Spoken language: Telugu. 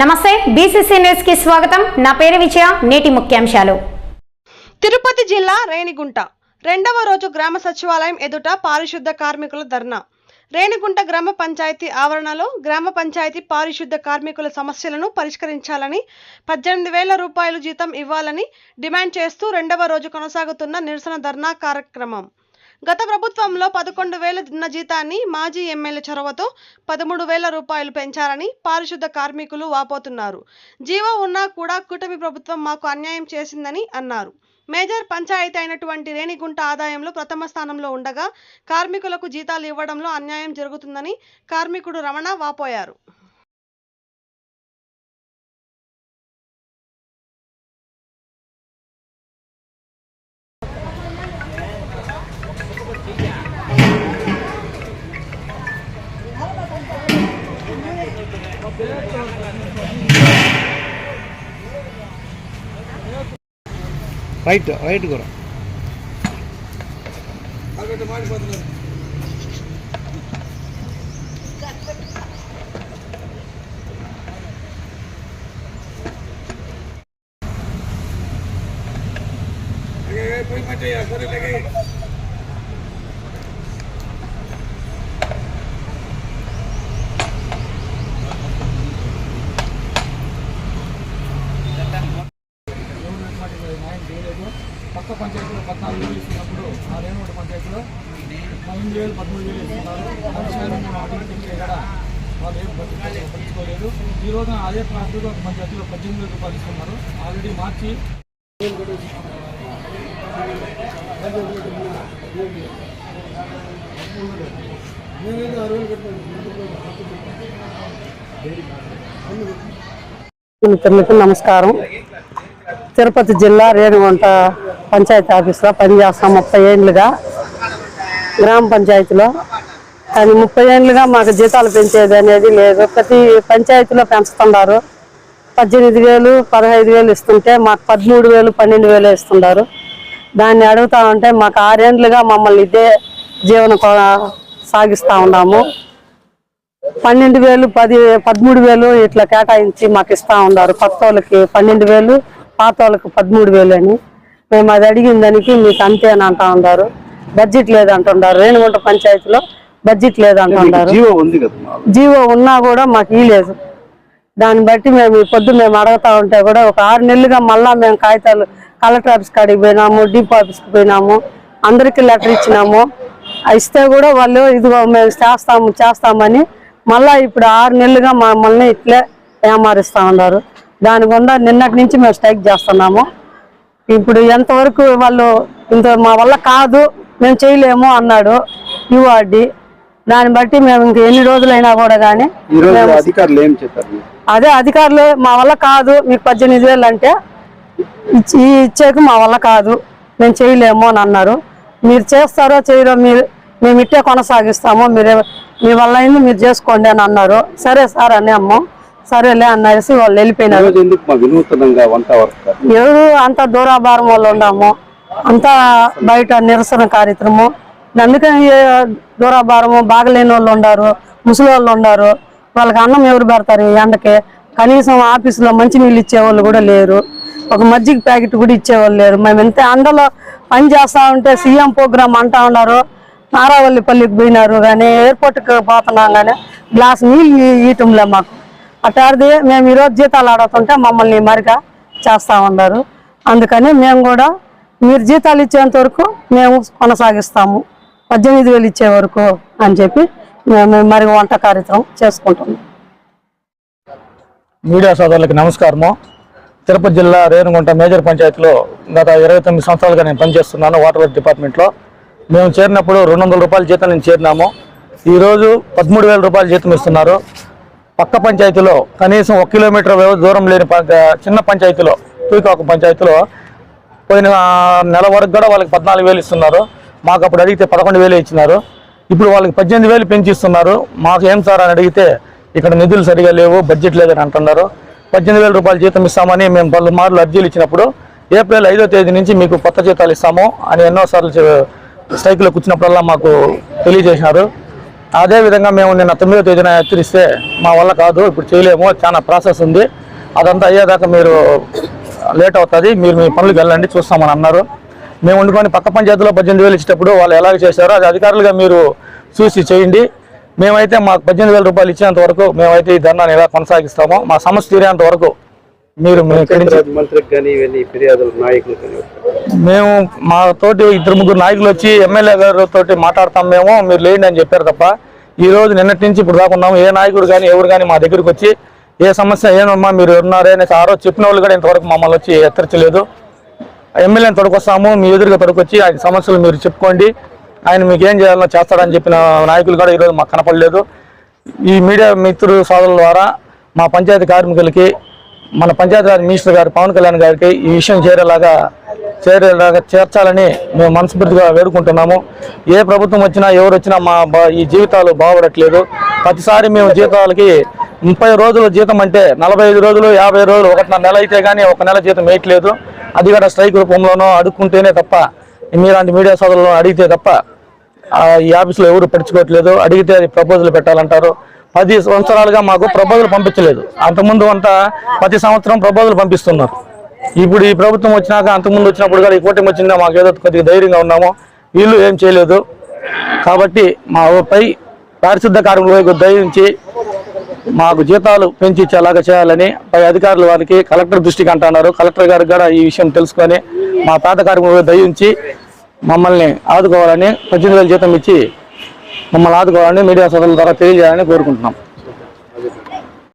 నమస్తే బీసీసీ న్యూస్కి స్వాగతం. నా పేరు విజయ నేటి ముఖ్యాంశాలు. తిరుపతి జిల్లా రేణిగుంట. రెండవ రోజు గ్రామ సచివాలయం ఎదుట పారిశుద్ధ కార్మికుల ధర్నా. రేణిగుంట గ్రామ పంచాయతీ ఆవరణలో గ్రామ పంచాయతీ పారిశుద్ధ కార్మికుల సమస్యలను పరిష్కరించాలని పద్దెనిమిది వేల రూపాయలు జీతం ఇవ్వాలని డిమాండ్ చేస్తూ రెండవ రోజు కొనసాగుతున్న నిరసన ధర్నా కార్యక్రమం. గత ప్రభుత్వంలో పదకొండు వేల ఉన్న జీతాన్ని మాజీ ఎమ్మెల్యే చొరవతో పదమూడు వేల రూపాయలు పెంచారని పారిశుద్ధ కార్మికులు వాపోతున్నారు. జీవో ఉన్నా కూడా కూటమి ప్రభుత్వం మాకు అన్యాయం చేసిందని అన్నారు. మేజర్ పంచాయతీ అయినటువంటి రేణిగుంట ఆదాయంలో ప్రథమ స్థానంలో ఉండగా కార్మికులకు జీతాలు ఇవ్వడంలో అన్యాయం జరుగుతుందని కార్మికుడు రమణ వాపోయారు. ரைட்டு ரைட்டுக்கு வரும் போய் மாட்டேன் சரி இல்லை కొత్త పంచాయతీలో పద్నాలుగు వేలు ఇస్తున్నప్పుడు ఆ రేణుగుడి పంచాయతీలో పన్నెండు వేలు పదమూడు వేలు ఇస్తున్నారు. ఆ విషయాన్ని మేము అడిగితే కూడా వాళ్ళు ఏం పట్టించుకోలేదు ఈ రోజున అదే ప్రాంతంలో ఒక పంచాయతీలో పద్దెనిమిది వేలు రూపాయలు ఇస్తున్నారు. ఆల్రెడీ మార్చి మిత్రులకు నమస్కారం. తిరుపతి జిల్లా రేణుగుంట పంచాయతీ ఆఫీస్లో పనిచేస్తాం ముప్పై ఏళ్ళుగా గ్రామ పంచాయతీలో. కానీ ముప్పై ఏళ్ళుగా మాకు జీతాలు పెంచేది అనేది లేదు. ప్రతి పంచాయతీలో పెంచుతున్నారు. పద్దెనిమిది వేలు పదహైదు వేలు ఇస్తుంటే మాకు పదమూడు వేలు పన్నెండు వేలు ఇస్తున్నారు దాన్ని అడుగుతా ఉంటే మాకు ఆరేండ్లుగా మమ్మల్ని ఇదే జీవన సాగిస్తూ ఉన్నాము. పన్నెండు వేలు పది పదమూడు వేలు ఇట్లా కేటాయించి మాకు ఇస్తా ఉన్నారు. కొత్త వాళ్ళకి పన్నెండు వేలు పాత వాళ్ళకి పదమూడు వేలు అని. మేము అది అడిగిన దానికి మీకు అంతే అని అంటా ఉన్నారు. బడ్జెట్ లేదంటున్నారు రేణుగుంట పంచాయతీలో బడ్జెట్ లేదంటున్నారు జీవో ఉన్నా కూడా మాకు ఇలేదు దాన్ని బట్టి మేము పొద్దు మేము అడుగుతా ఉంటే కూడా ఒక ఆరు నెలలుగా మళ్ళా మేము కాగితాలు కలెక్టర్ ఆఫీస్ కాడికి పోయినాము డిపో ఆఫీస్కి పోయినాము అందరికీ లెటర్ ఇచ్చినాము. ఇస్తే కూడా వాళ్ళు ఇదిగో మేము చేస్తాము చేస్తామని మళ్ళా ఇప్పుడు ఆరు నెలలుగా మమ్మల్ని ఇట్లే ఏమారిస్తూ ఉన్నారు. దాని గుండా నిన్నటి నుంచి మేము స్ట్రైక్ చేస్తున్నాము. ఇప్పుడు ఎంతవరకు వాళ్ళు ఇంత మా వల్ల కాదు మేము చేయలేము అన్నాడు యువాడి. దాన్ని బట్టి మేము ఇంక ఎన్ని రోజులైనా కూడా కానీ? అదే అధికారులు మా వల్ల కాదు మీకు పద్దెనిమిది వేలు అంటే ఈ ఇచ్చేకి మా వల్ల కాదు మేము చేయలేము అని అన్నారు. మీరు చేస్తారో చేయరో మీరు మేము ఇట్టే కొనసాగిస్తాము మీరు మీ వల్ల అయింది మీరు చేసుకోండి అని అన్నారు. సరే సార్ అని అమ్మ. సరేలే అఅనేసి వాళ్ళు వెళ్ళిపోయినారు. ఎవరు అంత దూరాభారం వాళ్ళు ఉన్నాము. అంతా బయట నిరసన కార్యక్రమం. అందుకని దూరాభారము బాగలేని వాళ్ళు ఉండారు ముసలి వాళ్ళు ఉండారు. వాళ్ళకి అన్నం ఎవరు పెడతారు ఈ ఎండకి? కనీసం ఆఫీసులో మంచినీళ్ళు ఇచ్చేవాళ్ళు కూడా లేరు. ఒక మజ్జిగ ప్యాకెట్ కూడా ఇచ్చేవాళ్ళు లేరు. మేము ఎంత ఎండలో పని చేస్తా ఉంటే సీఎం ప్రోగ్రామ్ అంటా ఉన్నారు. నారావల్లిపల్లికి పోయినారు కానీ ఎయిర్పోర్ట్కి పోతున్నాం కానీ గ్లాస్ నీళ్ళు ఇయటంలే మాకు. అటాడిది మేము ఈరోజు జీతాలు ఆడుతుంటే మమ్మల్ని మరిగా చేస్తూ ఉన్నారు. అందుకని మేము కూడా మీరు జీతాలు ఇచ్చేంత వరకు మేము కొనసాగిస్తాము. పద్దెనిమిది వేలు ఇచ్చే వరకు అని చెప్పి మేము మరి వంట కార్యక్రమం చేసుకుంటున్నాం. మీడియా సోదరులకి నమస్కారము. తిరుపతి జిల్లా రేణుగుంట మేజర్ పంచాయతీలో గత ఇరవై తొమ్మిది సంవత్సరాలుగా నేను పనిచేస్తున్నాను వాటర్ వర్క్ డిపార్ట్మెంట్లో. మేము చేరినప్పుడు రెండు వందల రూపాయల జీతం నేను చేరినాము. ఈరోజు పదమూడు వేల రూపాయల జీతం ఇస్తున్నారు. పక్క పంచాయతీలో కనీసం ఒక కిలోమీటర్ దూరం లేని చిన్న పంచాయతీలో తూకాక పంచాయతీలో పోయిన నెల వరకు కూడా వాళ్ళకి పద్నాలుగు వేలు ఇస్తున్నారు. మాకు అప్పుడు అడిగితే పదకొండు వేలు ఇచ్చినారు. ఇప్పుడు వాళ్ళకి పద్దెనిమిది వేలు పెంచి ఇస్తున్నారు మాకు ఏం సార్ అని అడిగితే ఇక్కడ నిధులు సరిగా లేవు బడ్జెట్ లేదని అంటున్నారు. పద్దెనిమిది వేల రూపాయలు జీతం ఇస్తామని మేము పలు మార్లు అర్జీలు ఇచ్చినప్పుడు ఏప్రిల్ ఐదో తేదీ నుంచి మీకు కొత్త జీతాలు ఇస్తాము అని ఎన్నోసార్లు చె- స్ట్రైక్లో కూర్చున్నప్పుడల్లా మాకు తెలియజేసినారు అదేవిధంగా మేము నిన్న తొమ్మిదో తేదీన హెచ్చరిస్తే మా వల్ల కాదు ఇప్పుడు చేయలేము చాలా ప్రాసెస్ ఉంది. అదంతా అయ్యేదాకా మీరు లేట్ అవుతుంది మీరు మీ పనులకు వెళ్ళండి చూస్తామని అన్నారు. మేము వండుకొని పక్క పంచాయతీలో పద్దెనిమిది వేలు ఇచ్చేటప్పుడు వాళ్ళు ఎలాగ చేశారో అది అధికారులుగా మీరు చూసి చేయండి. మేమైతే మాకు పద్దెనిమిది వేల రూపాయలు ఇచ్చేంత వరకు మేమైతే ఈ ధర్నాన్ని ఇలా కొనసాగిస్తాము మా సమస్య తీరేంత వరకు మీరు మంత్రికి కానీ ఇవన్నీ ఫిర్యాదులు నాయకులు మేము మా తోటి ఇద్దరు ముగ్గురు నాయకులు వచ్చి ఎమ్మెల్యే గారు తోటి మాట్లాడతాం మేము మీరు లేండి అని చెప్పారు తప్ప ఈ రోజు నిన్నటి నుంచి ఇప్పుడు దాకా ఉన్నాము. ఏ నాయకుడు కానీ ఎవరు కానీ మా దగ్గరికి వచ్చి ఏ సమస్య ఏమమ్మా మీరు ఉన్నారే అనేసి ఆ రోజు చెప్పిన వాళ్ళు కూడా ఇంతవరకు మమ్మల్ని వచ్చి హెచ్చరించలేదు. ఎమ్మెల్యేని తొడకొస్తాము మీ ఎదురుగా తొడకొచ్చి ఆయన సమస్యలు మీరు చెప్పుకోండి. ఆయన మీకు ఏం చేయాలో చేస్తాడని చెప్పిన నాయకులు కూడా ఈరోజు మాకు కనపడలేదు. ఈ మీడియా మిత్రుల సోదరుల ద్వారా మా పంచాయతీ కార్మికులకి మన పంచాయతీరాజ్ మినిస్టర్ గారు పవన్ కళ్యాణ్ గారికి ఈ విషయం చేరేలాగా చేరేలాగా చేర్చాలని మేము మనస్ఫూర్తిగా వేడుకుంటున్నాము. ఏ ప్రభుత్వం వచ్చినా ఎవరు వచ్చినా మా బా- ఈ జీవితాలు బాగుపడట్లేదు. ప్రతిసారి మేము జీతాలకి ముప్పై రోజులు జీతం అంటే నలభై ఐదు రోజులు యాభై రోజులు ఒకటిన్నర నెల అయితే కానీ ఒక నెల జీతం వేయట్లేదు. అది కూడా స్ట్రైక్ రూపంలోనో అడుక్కుంటేనే తప్ప మీలాంటి మీడియా సోదరులను అడిగితే తప్ప ఆ, ఈ ఆఫీసులో ఎవరు పడుచుకోవట్లేదు అడిగితే అది ప్రపోజల్ పెట్టాలంటారు. పది సంవత్సరాలుగా మాకు ప్రపోజల్ పంపించలేదు. అంతకుముందు అంతా ప్రతి సంవత్సరం ప్రపోజల్ పంపిస్తున్నారు. ఇప్పుడు ఈ ప్రభుత్వం వచ్చినాక అంతకుముందు వచ్చినప్పుడు కూడా ఈ కూటమి వచ్చిందా మాకు ఏదో కొద్దిగా ధైర్యంగా ఉన్నాము వీళ్ళు ఏం చేయలేదు. కాబట్టి మా పై పారిశుద్ధ కార్మికులకు దయించి మాకు జీతాలు పెంచి ఇచ్చేలాగా చేయాలని పై అధికారుల వారికి కలెక్టర్ దృష్టికి అంటున్నారు. కలెక్టర్ గారికి కూడా ఈ విషయం తెలుసుకొని మా పేద కార్మికులకు దయించి మమ్మల్ని ఆదుకోవాలని పద్దెనిమిది వేల జీతం ఇచ్చి మమ్మల్ని ఆదుకోవాలని మీడియా సోదరుల ద్వారా తెలియజేయాలని కోరుకుంటున్నాం.